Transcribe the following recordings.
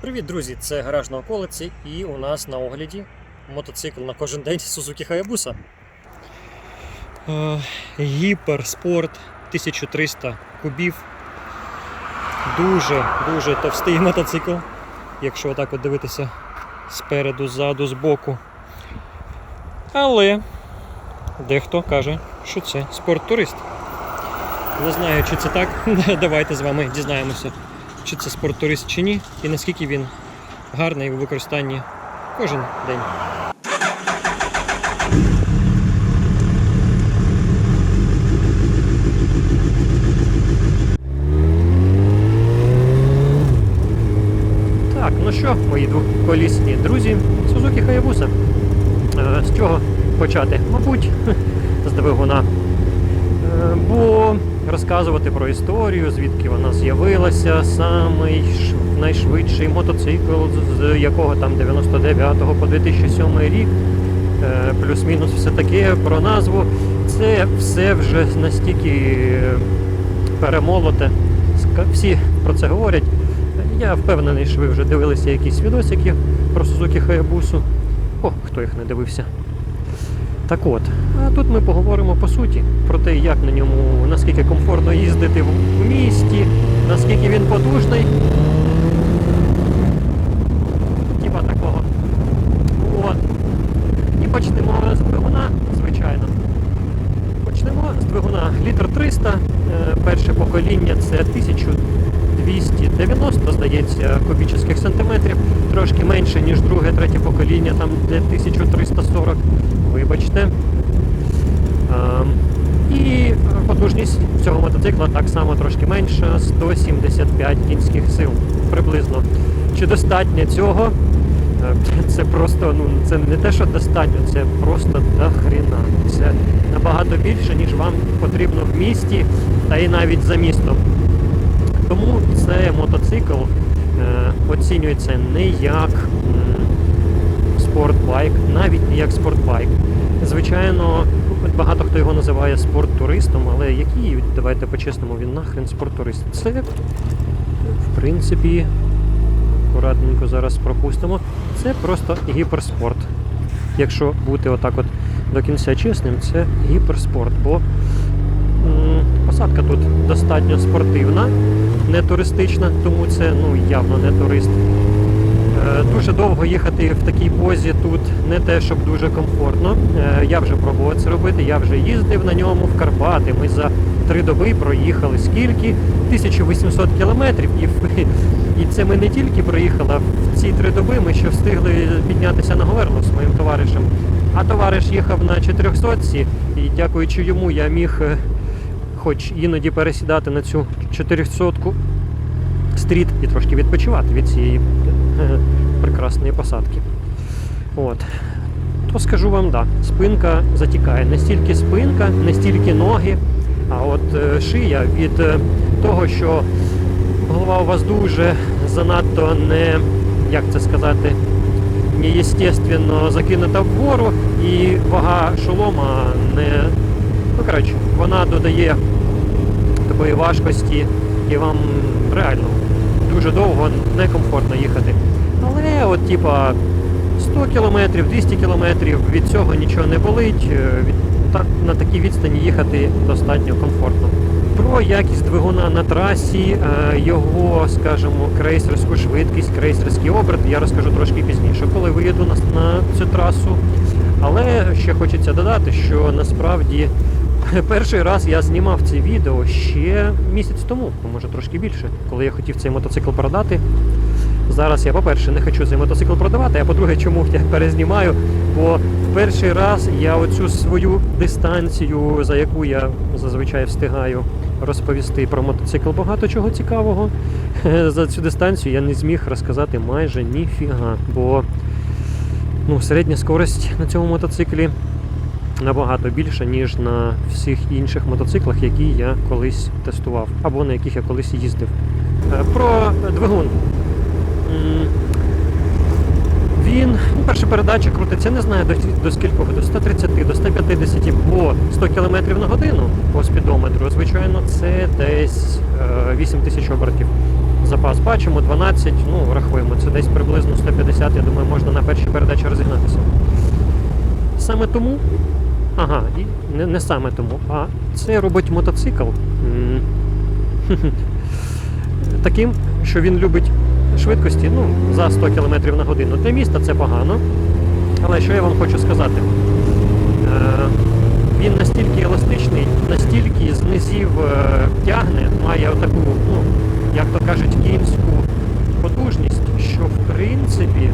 Привіт, друзі! Це гараж на околиці, і у нас на огляді мотоцикл на кожен день Suzuki Hayabusa. Е, Гіперспорт 1300 кубів. Дуже дуже товстий мотоцикл, якщо отак от дивитися спереду, ззаду, збоку. Але дехто каже, що це спорттурист. Не знаю, чи це так. Давайте з вами дізнаємося чи це спорттурист чи ні, і наскільки він гарний у використанні кожен день. Так, ну що, мої двоколісні друзі, Suzuki Hayabusa. Е, З чого почати? Мабуть, з двигуна. Е, Бо розказувати про історію, звідки вона з'явилася, самий найшвидший мотоцикл, з- якого там 99 по 2007 рік, е, плюс-мінус все таке про назву. Це все вже настільки перемолоте. Всі про це говорять. Я впевнений, що ви вже дивилися якісь відосики про Suzuki Hayabusa. О, хто їх не дивився. Так от, а тут ми поговоримо по суті про те, як на ньому, наскільки комфортно їздити в місті, наскільки він потужний. Типа такого. От. І почнемо з двигуна, звичайно. Почнемо з двигуна літр 300. Е, Перше покоління це 1290, здається, кубічних сантиметрів. Трошки менше, ніж друге, третє покоління, там де 1340. Вибачте. Ем, І потужність цього мотоцикла так само трошки менша 175 кінських сил приблизно. Чи достатньо цього? Е, Це просто, ну це не те, що достатньо, це просто дохріна. Це набагато більше, ніж вам потрібно в місті, та й навіть за містом. Тому цей мотоцикл е, оцінюється не як спортбайк, навіть не як спортбайк. Звичайно, багато хто його називає спорттуристом, але який, давайте по-чесному, він нахрен спорттурист. Це, в принципі, акуратненько зараз пропустимо. Це просто гіперспорт. Якщо бути отак от до кінця чесним, це гіперспорт, бо посадка тут достатньо спортивна, не туристична, тому це ну, явно не турист. Е, Дуже довго їхати в такій позі тут не те, щоб дуже комфортно. Е, Я вже пробував це робити, я вже їздив на ньому в Карпати. Ми за три доби проїхали скільки? 1800 кілометрів. І, це ми не тільки проїхали, а в ці три доби ми ще встигли піднятися на Говерло з моїм товаришем. А товариш їхав на 400 і дякуючи йому я міг е, хоч іноді пересідати на цю 400 стріт і трошки відпочивати від цієї е, прекрасної посадки. От. То скажу вам, да, спинка затікає. Не стільки спинка, не стільки ноги, а от е, шия від е, того, що голова у вас дуже занадто не, як це сказати, неестественно закинута вгору, і вага шолома не. Ну, коротше, вона додає такої важкості, і вам реально дуже довго некомфортно їхати. Але от, типа, 100 кілометрів, 200 кілометрів від цього нічого не болить. е, так, на такій відстані їхати достатньо комфортно. Про якість двигуна на трасі, е, його, скажімо, крейсерську швидкість, крейсерський оберт я розкажу трошки пізніше, коли виїду на, на цю трасу. Але ще хочеться додати, що насправді перший раз я знімав це відео ще місяць тому, може трошки більше, коли я хотів цей мотоцикл продати. Зараз я, по-перше, не хочу цей мотоцикл продавати, а по-друге, чому я перезнімаю? Бо перший раз я оцю свою дистанцію, за яку я зазвичай встигаю розповісти про мотоцикл багато чого цікавого. За цю дистанцію я не зміг розказати майже ніфіга, бо ну, середня скорость на цьому мотоциклі набагато більша, ніж на всіх інших мотоциклах, які я колись тестував, або на яких я колись їздив. Е, Про двигун. Він, ну, перша передача крутиться, не знаю до, скількох, до 130, до 150 по 100 км на годину по спідометру. Звичайно, це десь е, 8 тисяч обертів запас бачимо, 12, ну, рахуємо, це десь приблизно 150, я думаю, можна на першій передачі розігнатися. Саме тому, ага, і не, не саме тому, а це робить мотоцикл таким, що він любить швидкості ну, за 100 км на годину. Для міста це погано. Але що я вам хочу сказати? Е, він настільки еластичний, настільки з низів е, тягне, має отаку, ну, як то кажуть, кінську потужність, що в принципі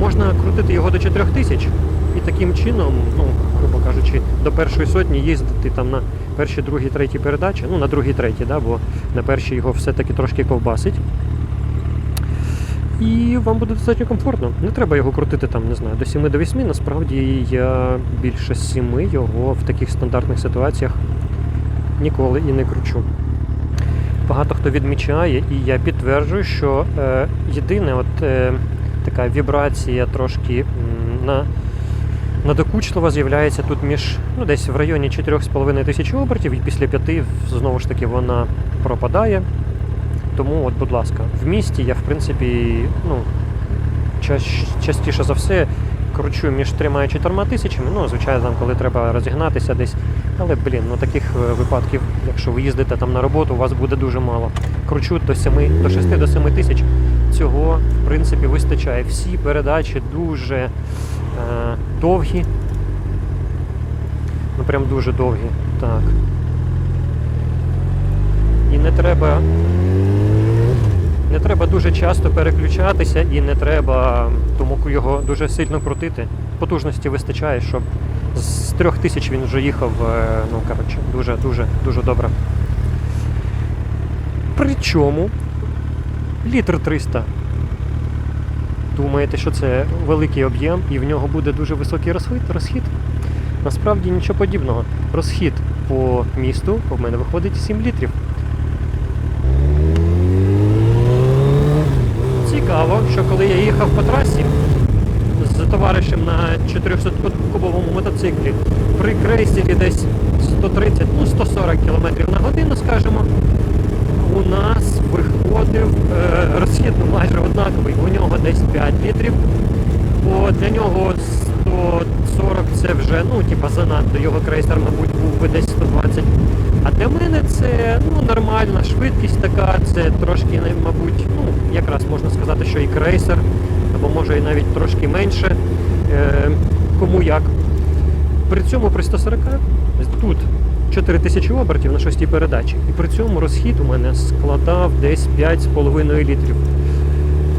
можна крутити його до 4000 і таким чином, ну, грубо кажучи, до першої сотні їздити там на першій, другій, третій передачі, ну на другій, третій, да, бо на першій його все-таки трошки ковбасить. І вам буде достатньо комфортно. Не треба його крутити там, не знаю, до 7 до 8. Насправді я більше 7 його в таких стандартних ситуаціях ніколи і не кручу. Багато хто відмічає, і я підтверджую, що е, єдине, от е, така вібрація трошки на, надокучлива з'являється тут між ну, десь в районі 4,5 тисячі обертів, і після 5 знову ж таки вона пропадає. Тому, от, будь ласка, в місті я, в принципі, ну, ча- частіше за все кручу між 3 і 4 тисячами. Ну, звичайно, там, коли треба розігнатися десь. Але, блін, ну таких е, випадків, якщо ви їздите там на роботу, у вас буде дуже мало. Кручу до 7, до 6 до 7 тисяч. Цього, в принципі, вистачає. Всі передачі дуже е, довгі. Ну, прям дуже довгі. Так. І не треба не треба дуже часто переключатися і не треба тому його дуже сильно крутити. Потужності вистачає, щоб з трьох тисяч він вже їхав, е, ну коротше, дуже, дуже, дуже добре. Причому літр 300. Думаєте, що це великий об'єм і в нього буде дуже високий розхід? розхід? Насправді нічого подібного. Розхід по місту у мене виходить 7 літрів. Що коли я їхав по трасі з товаришем на 400-кубовому мотоциклі при крейсері десь 130, ну 140 км на годину, скажімо, у нас виходив е, розхід ну, майже однаковий, у нього десь 5 літрів, бо для нього 140 це вже, ну, типа занадто, його крейсер, мабуть, був би десь 120. А для мене це ну, нормальна швидкість така, це трошки, мабуть, ну, якраз можна сказати, що і крейсер, або може і навіть трошки менше. Е, кому як. При цьому при 140 тут 4000 обертів на шостій передачі. І при цьому розхід у мене складав десь 5,5 літрів.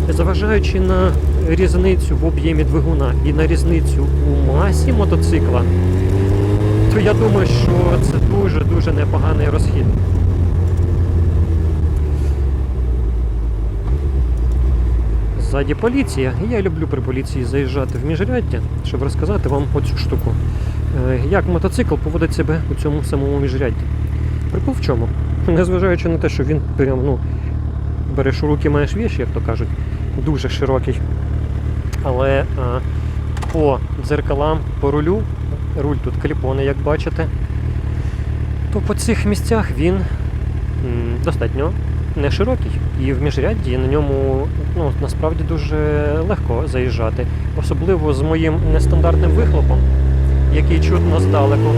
Зважаючи на різницю в об'ємі двигуна і на різницю у масі мотоцикла, то я думаю, що це дуже-дуже непоганий розхід. Ззаді поліція. Я люблю при поліції заїжджати в міжряддя, щоб розказати вам оцю штуку. Е, Як мотоцикл поводить себе у цьому самому міжрядді. Прикол в чому? Незважаючи на те, що він прям, ну, береш у руки, маєш віж, як то кажуть, дуже широкий. Але а, по дзеркалам, по рулю, руль тут кліпони, як бачите, то по цих місцях він достатньо не широкий. І в міжрядді на ньому ну, насправді дуже легко заїжджати. Особливо з моїм нестандартним вихлопом, який чутно здалеку,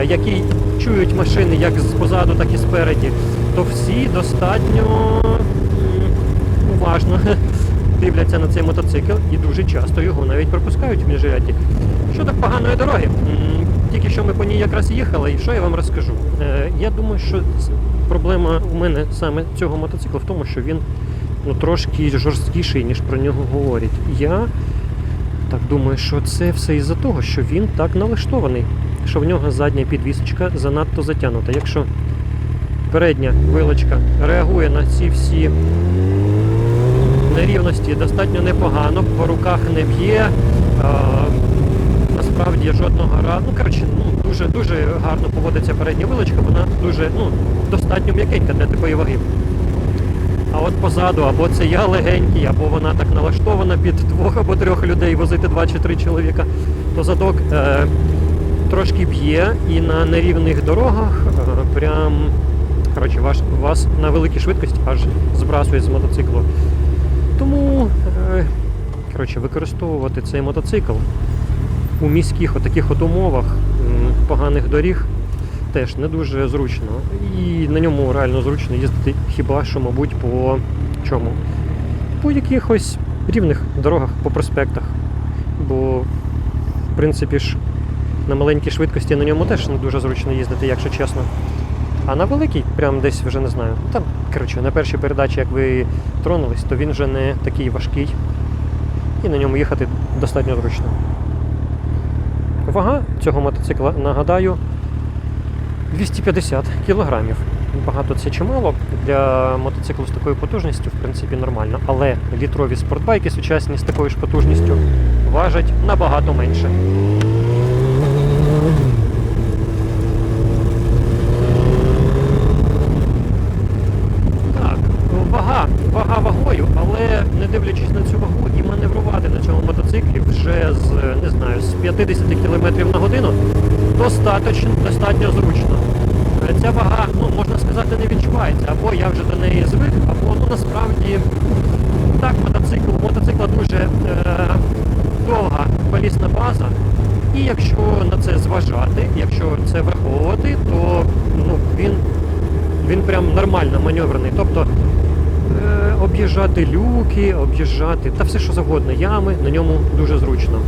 е, який чують машини як з позаду, так і спереді, то всі достатньо уважно дивляться на цей мотоцикл і дуже часто його навіть пропускають в міжрядді. Щодо поганої дороги, тільки що ми по ній якраз їхали, і що я вам розкажу? Е, Я думаю, що проблема у мене саме цього мотоцикла в тому, що він ну, трошки жорсткіший, ніж про нього говорять. Я так думаю, що це все із-за того, що він так налаштований, що в нього задня підвісочка занадто затягнута. Якщо передня вилочка реагує на ці всі нерівності достатньо непогано, по руках не б'є. Насправді жодного разу. Ну, коротше, ну, дуже дуже гарно поводиться передня вилочка, вона дуже ну, достатньо м'якенька для такої ваги. А от позаду, або це я легенький, або вона так налаштована під двох або трьох людей возити два чи три чоловіка, то задок е, трошки б'є і на нерівних дорогах е, прям Коротше, ваш, вас на великій швидкості аж збрасує з мотоциклу. Тому е, коротше, використовувати цей мотоцикл у міських отаких от умовах поганих доріг теж не дуже зручно. І на ньому реально зручно їздити хіба що, мабуть, по чому? По якихось рівних дорогах, по проспектах. Бо, в принципі ж, на маленькій швидкості на ньому теж не дуже зручно їздити, якщо чесно. А на великій, прям десь вже не знаю. Там, коротше, на першій передачі, як ви тронулись, то він вже не такий важкий. І на ньому їхати достатньо зручно. Вага цього мотоцикла, нагадаю, 250 кілограмів. Багато це чимало. Для мотоциклу з такою потужністю, в принципі, нормально. Але літрові спортбайки сучасні з такою ж потужністю важать набагато менше. Так, вага, вагою, але не дивлячись на цю вагу і маневрувати на цьому мотоциклі вже з не знаю, з 50 км на годину достатньо, достатньо зручно. Е, Ця вага, ну можна сказати, не відчувається, або я вже до неї звик, або ну насправді так, мотоцикл, мотоцикла дуже е, довга колісна база. І якщо на це зважати, якщо це враховувати, то ну, він він прям нормально маневрений. Тобто об'їжджати люки, об'їжджати та все що завгодно, ями, на ньому дуже зручно.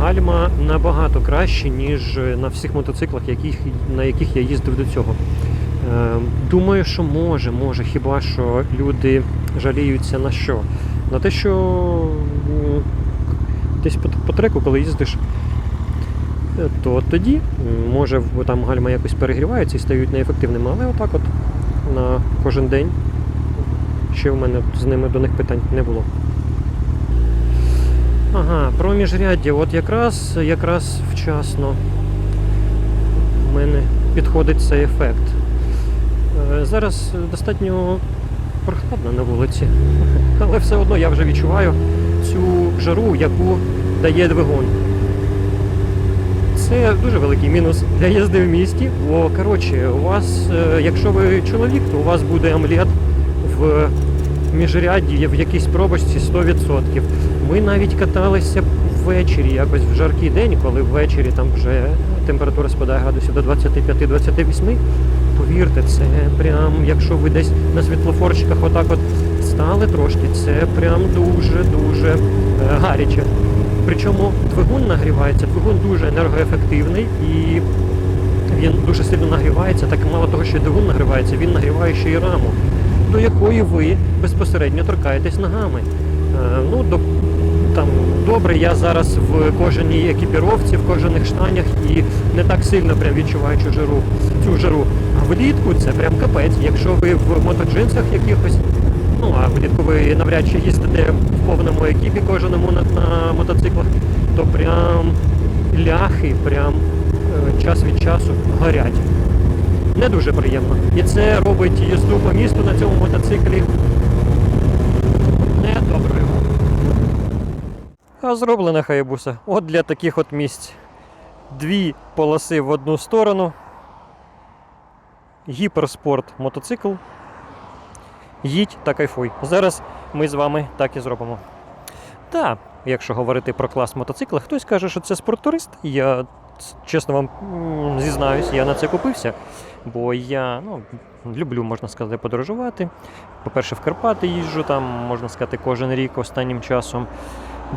Гальма набагато краще, ніж на всіх мотоциклах, яких, на яких я їздив до цього. Е, думаю, що може, може, хіба що люди жаліються на що? На те, що десь по, треку, коли їздиш, е, то тоді може там гальма якось перегріваються і стають неефективними, але отак от на кожен день ще в мене з ними до них питань не було. Ага, про міжряддя. От якраз, якраз вчасно в мене підходить цей ефект. Е, Зараз достатньо прохладно на вулиці, але все одно я вже відчуваю цю жару, яку дає двигун. Це дуже великий мінус для їзди в місті. Бо коротше, у вас, е, якщо ви чоловік, то у вас буде омлет в міжрядді, в якійсь пробочці 100%. Ми навіть каталися ввечері, якось в жаркий день, коли ввечері там вже температура спадає градусів до 25-28. Повірте, це прям, якщо ви десь на світлофорчиках отак от стали трошки, це прям дуже-дуже е, гаряче. Причому двигун нагрівається, двигун дуже енергоефективний і він дуже сильно нагрівається, так мало того, що двигун нагрівається, він нагріває ще й раму, до якої ви безпосередньо торкаєтесь ногами. Е, ну, до, там, добре, я зараз в кожаній екіпіровці, в кожаних штанях і не так сильно прям відчуваю жару, цю жару. А влітку це прям капець. Якщо ви в мотоджинсах якихось, ви навряд чи їздите в повному екіпі кожаному на, на мотоциклах, то прям ляхи прям е, час від часу горять. Не дуже приємно. І це робить їзду по місту на цьому мотоциклі недоброю. А зроблена хайбуса. От для таких от місць. Дві полоси в одну сторону. Гіперспорт мотоцикл. Їдь та кайфуй. Зараз ми з вами так і зробимо. Та, якщо говорити про клас мотоцикла, хтось каже, що це спорттурист. Я чесно вам зізнаюсь, я на це купився, бо я ну, люблю, можна сказати, подорожувати. По-перше, в Карпати їжджу, там, можна сказати, кожен рік останнім часом.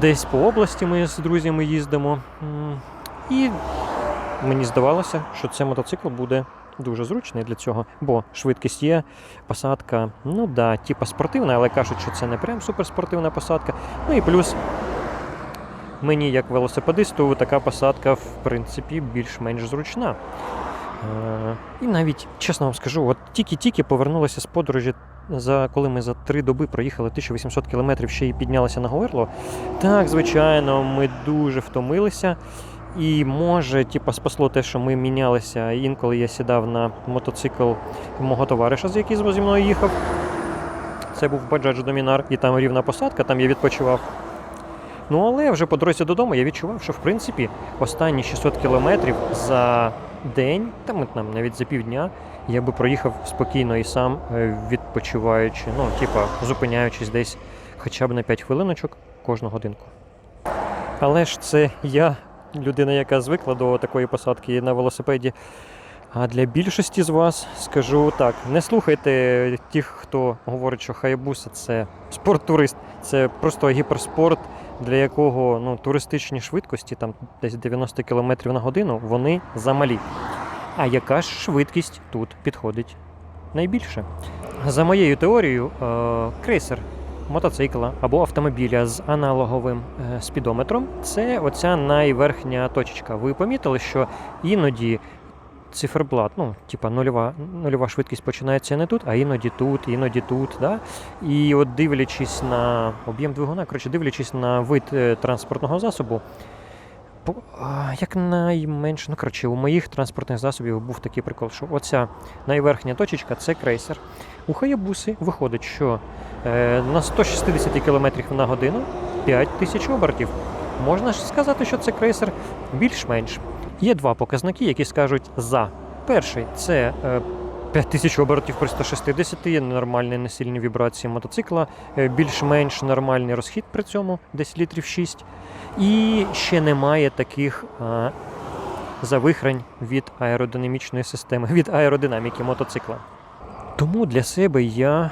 Десь по області ми з друзями їздимо. І мені здавалося, що цей мотоцикл буде дуже зручний для цього, бо швидкість є, посадка, ну да, типа спортивна, але кажуть, що це не прям суперспортивна посадка. Ну і плюс мені, як велосипедисту, така посадка, в принципі, більш-менш зручна. Е, І навіть, чесно вам скажу, от тільки-тільки повернулися з подорожі, за, коли ми за три доби проїхали 1800 кілометрів, ще й піднялися на Говерло. Так, звичайно, ми дуже втомилися. І може, типа, спасло те, що ми мінялися. Інколи я сідав на мотоцикл мого товариша, з який зі мною їхав. Це був Bajaj Dominar, і там рівна посадка, там я відпочивав. Ну але вже по дорозі додому я відчував, що в принципі останні 600 кілометрів за день, там там навіть за півдня, я би проїхав спокійно і сам, е, відпочиваючи, ну, типа, зупиняючись десь хоча б на 5 хвилиночок кожну годинку. Але ж це я, людина, яка звикла до такої посадки на велосипеді. А для більшості з вас скажу так: не слухайте тих, хто говорить, що хайбуса це спорт-турист, це просто гіперспорт, для якого ну, туристичні швидкості, там десь 90 км на годину, вони замалі. А яка ж швидкість тут підходить найбільше? За моєю теорією, е, крейсер мотоцикла або автомобіля з аналоговим е, спідометром це оця найверхня точечка. Ви помітили, що іноді циферблат, ну, типа нульова, нульова швидкість починається не тут, а іноді тут, іноді тут. Да? І от дивлячись на об'єм двигуна, коротше, дивлячись на вид е, транспортного засобу, по- а, як найменше, ну коротше, у моїх транспортних засобів був такий прикол, що оця найверхня точечка це крейсер. У Хаябуси виходить, що е, на 160 км на годину 5000 обертів. Можна ж сказати, що це крейсер більш-менш. Є два показники, які скажуть за. Перший це е, 5000 обертів при 160, є нормальні несильні вібрації мотоцикла, е, більш-менш нормальний розхід при цьому, десь літрів 6. І ще немає таких а, завихрень від аеродинамічної системи, від аеродинаміки мотоцикла. Тому для себе я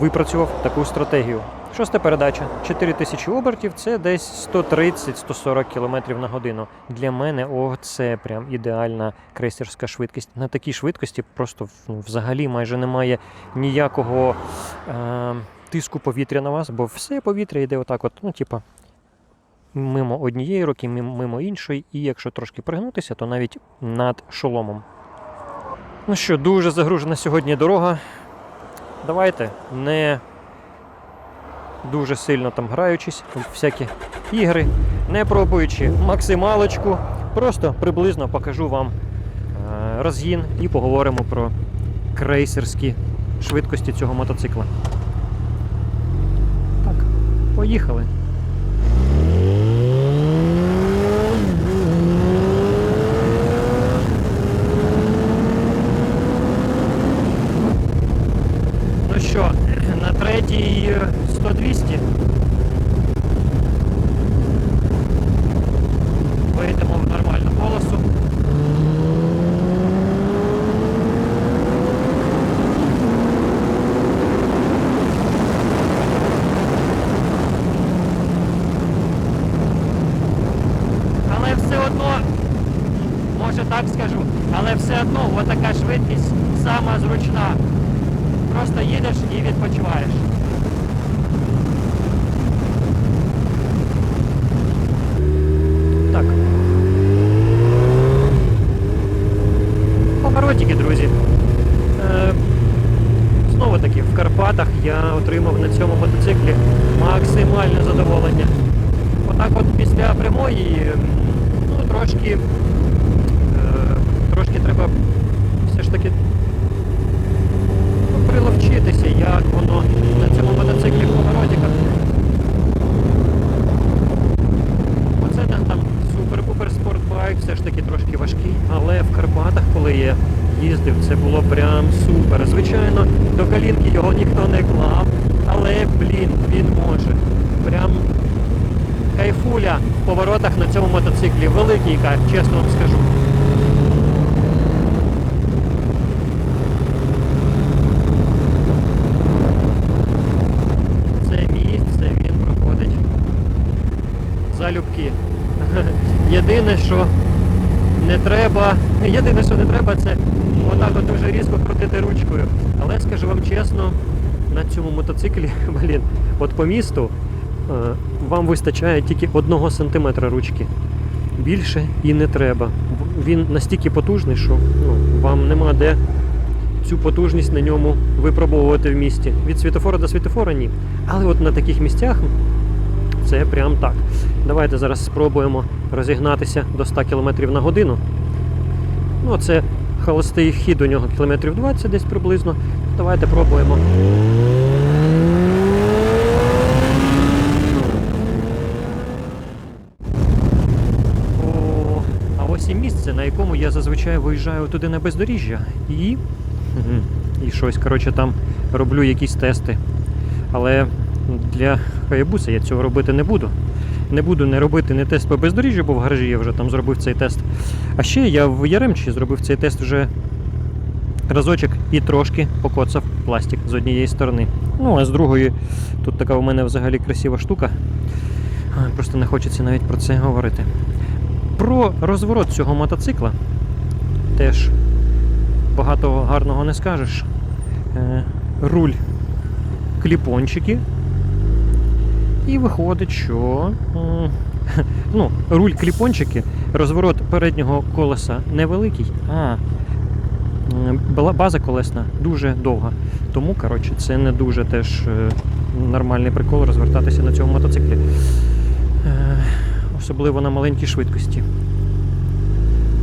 випрацював таку стратегію. Шоста передача 4000 обертів це десь 130-140 км на годину. Для мене о, це прям ідеальна крейсерська швидкість. На такій швидкості просто ну, взагалі майже немає ніякого е, тиску повітря на вас, бо все повітря йде отак, от, ну, типа, мимо однієї руки, мимо, іншої, і якщо трошки пригнутися, то навіть над шоломом. Ну що, дуже загружена сьогодні дорога. Давайте не дуже сильно там граючись всякі ігри, не пробуючи максималочку, просто приблизно покажу вам е, розгін і поговоримо про крейсерські швидкості цього мотоцикла. Так, поїхали. Ну що, на третій 100-200. Вийдемо в нормальну полосу. Але все одно, може так скажу, але все одно отака швидкість сама зручна. Просто їдеш і відпочиваєш. Так. Поворотики, друзі. Е, знову таки, в Карпатах я отримав на цьому мотоциклі максимальне задоволення. Отак от після прямої, ну, трошки, е, трошки треба все ж таки ну, приловчитися, як воно на цьому мотоциклі в поворотиках. Оце там, там супер-пупер спортбайк, все ж таки трошки важкий, але в Карпатах, коли я їздив, це було прям супер. Звичайно, до калінки його ніхто не клав, але, блін, він може. Прям кайфуля в поворотах на цьому мотоциклі. Великий кайф, чесно вам скажу. Це місце він проходить залюбки. Єдине, що не треба. Єдине, що не треба, це отак от дуже різко крутити ручкою. Але скажу вам чесно, на цьому мотоциклі, блін, от по місту вам вистачає тільки одного сантиметра ручки. Більше і не треба. Він настільки потужний, що ну, вам нема де цю потужність на ньому випробовувати в місті. Від світофора до світофора ні. Але от на таких місцях це прям так. Давайте зараз спробуємо розігнатися до 100 км на годину. Ну, це холостий хід у нього кілометрів 20 десь приблизно. Давайте пробуємо. О, а ось і таке місце, на якому я зазвичай виїжджаю туди на бездоріжжя і. І щось, коротше, там роблю якісь тести. Але для Хаябуса я цього робити не буду. Не буду не робити не тест по бездоріжжю, бо в гаражі я вже там зробив цей тест. А ще я в Яремчі зробив цей тест вже разочок і трошки покоцав пластик з однієї сторони. Ну, а з другої, тут така у мене взагалі красива штука. Просто не хочеться навіть про це говорити. Про розворот цього мотоцикла теж багато гарного не скажеш. Е, руль кліпончики. І виходить, що ну, руль кліпончики, розворот переднього колеса невеликий, а база колесна дуже довга. Тому, коротше, це не дуже теж е, нормальний прикол розвертатися на цьому мотоциклі. Особливо на маленькій швидкості.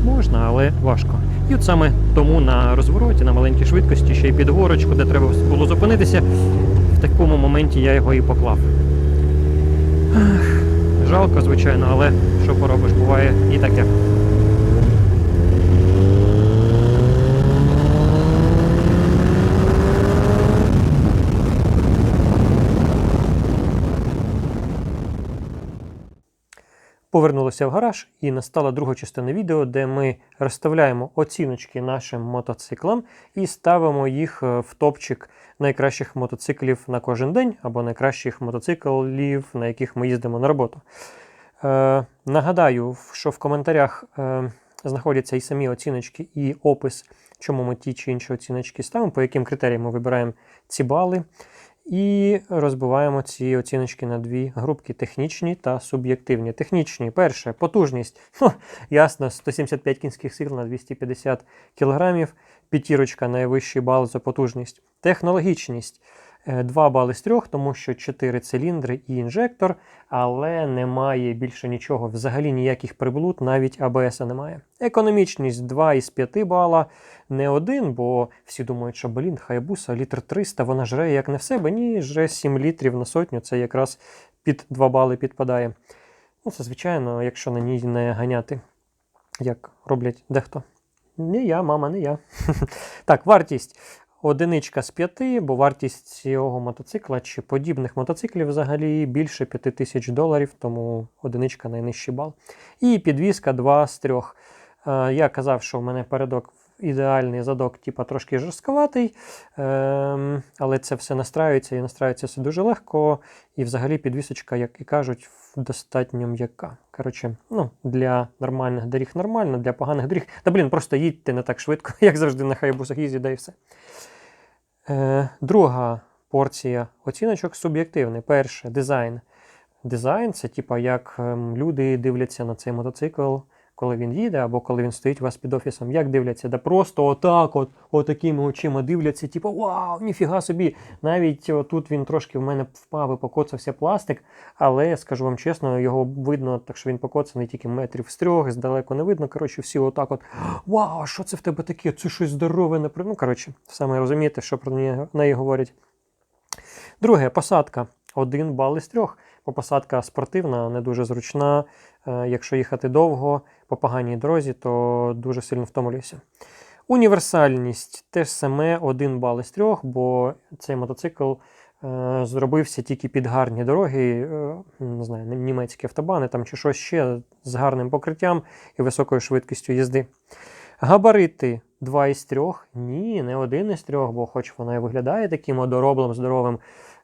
Можна, але важко. І от саме тому на розвороті, на маленькій швидкості, ще й під горочку, де треба було зупинитися, в такому моменті я його і поклав. Ех, Жалко, звичайно, але що поробиш, буває і таке. Повернулися в гараж і настала друга частина відео, де ми розставляємо оціночки нашим мотоциклам і ставимо їх е, в топчик найкращих мотоциклів на кожен день або найкращих мотоциклів, на яких ми їздимо на роботу. Е, нагадаю, що в коментарях е, знаходяться і самі оціночки, і опис, чому ми ті чи інші оціночки ставимо, по яким критеріям ми вибираємо ці бали. І розбиваємо ці оціночки на дві групки: технічні та суб'єктивні. Технічні, перше, потужність. Ну, ясно, 175 кінських сил на 250 кг. П'ятірочка найвищий бал за потужність. Технологічність. 2 бали з 3, тому що 4 циліндри і інжектор, але немає більше нічого, взагалі ніяких приблуд, навіть АБС немає. Економічність 2 із 5 бала, не один, бо всі думають, що блін, хайбуса літр 300, вона жре як не в себе. Ні, жре 7 літрів на сотню, це якраз під 2 бали підпадає. Ну, це звичайно, якщо на ній не ганяти, як роблять дехто. Не я, мама, не я. Так, вартість. Одиничка з п'яти, бо вартість цього мотоцикла чи подібних мотоциклів взагалі більше п'яти тисяч доларів, тому одиничка найнижчий бал. І підвізка 2 з 3. Я казав, що в мене передок ідеальний задок, типа трошки жорстковатий, ем, але це все настраюється і настраюється все дуже легко. І взагалі підвісочка, як і кажуть, достатньо м'яка. Коротше, ну, для нормальних доріг нормально, для поганих доріг. Та блін, просто їдьте не так швидко, як завжди на хайбусах їзді, да і все. Е, друга порція оціночок суб'єктивний. Перше дизайн. Дизайн це типа як ем, люди дивляться на цей мотоцикл, коли він їде, або коли він стоїть у вас під офісом. Як дивляться? Да просто отак, от, отакими очима дивляться, типу, вау, ніфіга собі. Навіть тут він трошки в мене впав і покоцався пластик, але я скажу вам чесно, його видно, так що він покоцаний тільки метрів з трьох, здалеку не видно. Коротше, всі отак от вау, що це в тебе таке? Це щось здорове, не Ну, коротше, саме розумієте, що про неї говорять. Друге, посадка. Один бал із трьох. Бо посадка спортивна, не дуже зручна. Е, Якщо їхати довго по поганій дорозі, то дуже сильно втомлююся. Універсальність теж саме один бал із трьох, бо цей мотоцикл е, зробився тільки під гарні дороги, е, не знаю, німецькі автобани там чи щось ще з гарним покриттям і високою швидкістю їзди. Габарити 2 із 3. Ні, не один із трьох, бо хоч вона і виглядає таким одороблим, здоровим.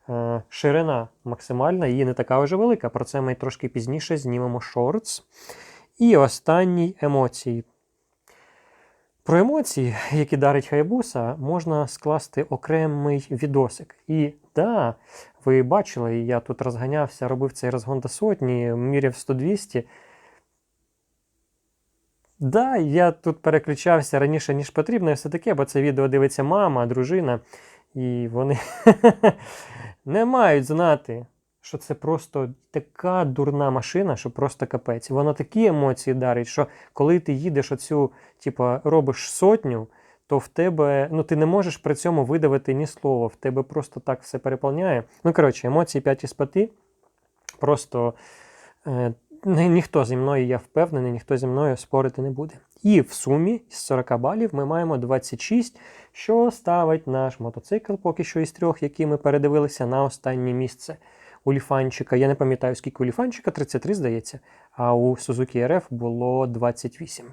Е, Ширина максимальна, її не така вже велика. Про це ми трошки пізніше знімемо шортс. І останній емоції. Про емоції, які дарить Хайбуса, можна скласти окремий відосик. І да, ви бачили, я тут розганявся, робив цей розгон до сотні, міряв 100-200. Да, я тут переключався раніше, ніж потрібно, і все таке, бо це відео дивиться мама, дружина, і вони не мають знати, що це просто така дурна машина, що просто капець. Вона такі емоції дарить, що коли ти їдеш оцю, типу, робиш сотню, то в тебе, ну ти не можеш при цьому видавити ні слова, в тебе просто так все переповняє. Ну, коротше, емоції 5 із 5. Просто е, ні- ніхто зі мною, я впевнений, ніхто зі мною спорити не буде. І в сумі з 40 балів ми маємо 26, що ставить наш мотоцикл поки що із трьох, які ми передивилися на останнє місце. У Ліфанчика, я не пам'ятаю, скільки у Ліфанчика, 33, здається, а у Suzuki RF було 28.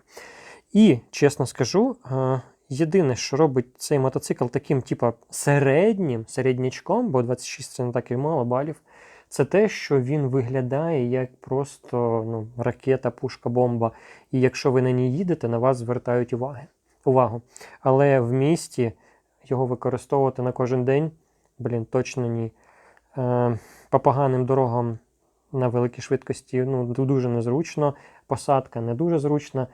І, чесно скажу, е, єдине, що робить цей мотоцикл таким, типа, середнім, середнячком, бо 26 це не так і мало балів, це те, що він виглядає як просто ну, ракета, пушка, бомба. І якщо ви на ній їдете, на вас звертають уваги, увагу. Але в місті його використовувати на кожен день, блін, точно ні. Е, по поганим дорогам на великій швидкості ну, дуже незручно, посадка не дуже зручна.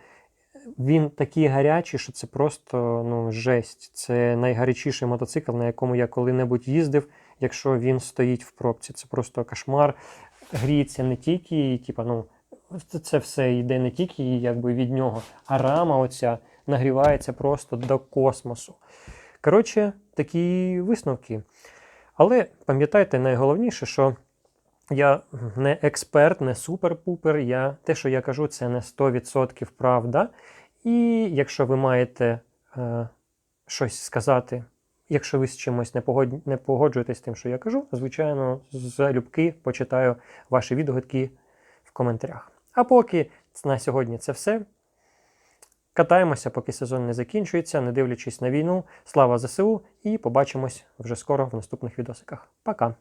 Він такий гарячий, що це просто ну, жесть. Це найгарячіший мотоцикл, на якому я коли-небудь їздив, якщо він стоїть в пробці. Це просто кошмар. Гріється не тільки, типа, ну, це- все йде не тільки якби, від нього, а рама оця нагрівається просто до космосу. Коротше, такі висновки. Але пам'ятайте найголовніше, що я не експерт, не супер-пупер. Я, те, що я кажу, це не 100% правда. І якщо ви маєте е, щось сказати, якщо ви з чимось не, не погоджуєтесь з тим, що я кажу, звичайно, залюбки почитаю ваші відгуки в коментарях. А поки на сьогодні це все. Катаємося, поки сезон не закінчується, не дивлячись на війну. Слава ЗСУ, і побачимось вже скоро в наступних відосиках. Пока!